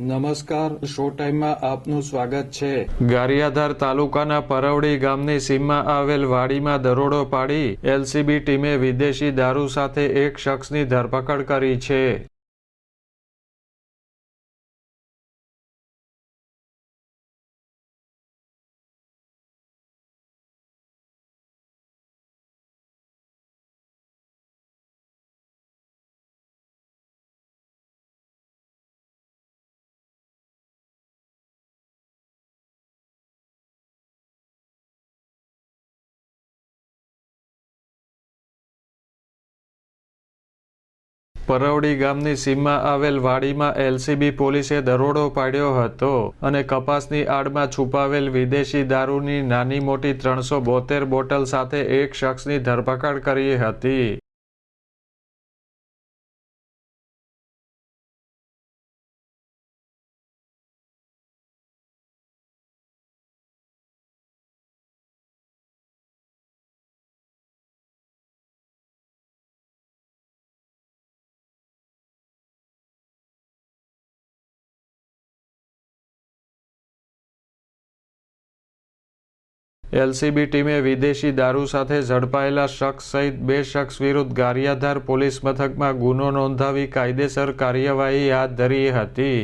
નમસ્કાર, શો ટાઈમમાં આપનું સ્વાગત છે. ગારિયાધાર તાલુકાના પરવડી ગામની સીમમાં આવેલ વાડીમાં દરોડો પાડી એલસીબી ટીમે વિદેશી દારૂ સાથે એક શખ્સની ધરપકડ કરી છે. પરવડી ગામની સીમમાં આવેલ વાડીમાં એલસીબી પોલીસે દરોડો પાડ્યો હતો અને કપાસની આડમાં છુપાવેલ વિદેશી દારૂની નાની મોટી ત્રણસો બોતેર બોટલ સાથે એક શખ્સની ધરપકડ કરી હતી. એલસીબી ટીમે વિદેશી દારૂ સાથે ઝડપાયેલા શખ્સ સહિત બે શખ્સ વિરુદ્ધ ગારિયાધાર પોલીસ મથકમાં ગુનો નોંધાવી કાયદેસર કાર્યવાહી હાથ ધરી હતી.